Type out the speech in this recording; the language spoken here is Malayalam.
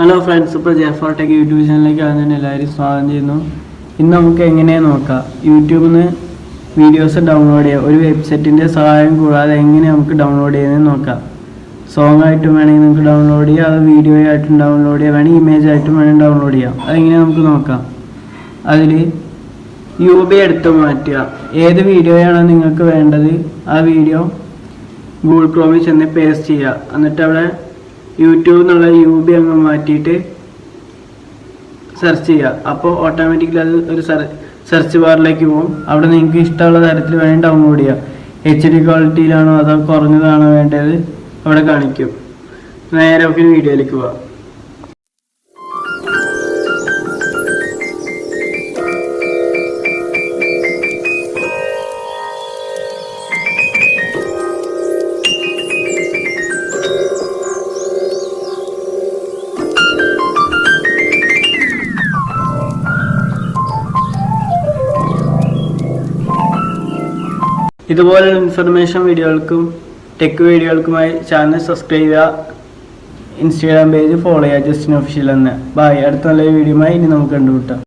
ഹലോ ഫ്രണ്ട്സ് ഇപ്പോൾ ജെഫർ ടെക് യൂട്യൂബ് ചാനലിലേക്ക് ആദ്യം എല്ലാവരും സ്വാഗതം ചെയ്യുന്നു. ഇന്ന് നമുക്ക് എങ്ങനെയാണ് നോക്കാം? യൂട്യൂബിൽ നിന്ന് വീഡിയോസ് ഡൗൺലോഡ് ചെയ്യാം. ഒരു വെബ്സൈറ്റിന്റെ സഹായം കൂടാതെ എങ്ങനെ നമുക്ക് ഡൗൺലോഡ് ചെയ്യുന്നത് നോക്കാം. സോങ് ആയിട്ടും വേണമെങ്കിൽ നമുക്ക് ഡൗൺലോഡ് ചെയ്യാം. അത് വീഡിയോ ആയിട്ടും ഡൗൺലോഡ് ചെയ്യാം. വേണമെങ്കിൽ ഇമേജ് ആയിട്ടും വേണമെങ്കിൽ ഡൗൺലോഡ് ചെയ്യാം. അതെങ്ങനെ നമുക്ക് നോക്കാം? അതിൽ യു ബി എടുത്ത് മാറ്റുക. ഏത് വീഡിയോയാണോ നിങ്ങൾക്ക് വേണ്ടത്? ആ വീഡിയോ ഗൂഗിൾ ക്രോമിൽ ചെന്ന് പേസ്റ്റ് ചെയ്യുക. എന്നിട്ട് അവിടെ യൂട്യൂബ് എന്നുള്ള യു ബി അങ്ങ് മാറ്റിയിട്ട് സെർച്ച് ചെയ്യുക. അപ്പോൾ ഓട്ടോമാറ്റിക്കലി അത് ഒരു സെർച്ച് ബാറിലേക്ക് പോകും. അവിടെ നിങ്ങൾക്ക് ഇഷ്ടമുള്ള തരത്തിൽ വേണമെങ്കിൽ ഡൗൺലോഡ് ചെയ്യാം. എച്ച് ഡി ക്വാളിറ്റിയിലാണോ അതോ കുറഞ്ഞതാണോ വേണ്ടത്? അവിടെ കാണിക്കും. നേരെ ഒക്കെ വീഡിയോയിലേക്ക് പോവാം. ഇതുപോലുള്ള ഇൻഫർമേഷൻ വീഡിയോകൾക്കും ടെക് വീഡിയോകൾക്കുമായി ചാനൽ സബ്സ്ക്രൈബ് ചെയ്യുക. ഇൻസ്റ്റാഗ്രാം പേജ് ഫോളോ ചെയ്യുക. ജസ്റ്റിൻ ഒഫീഷ്യൽ എന്ന്. ബായ് അടുത്ത നല്ല വീഡിയോയുമായി ഇനി നമുക്ക് കണ്ടുമുട്ടാം.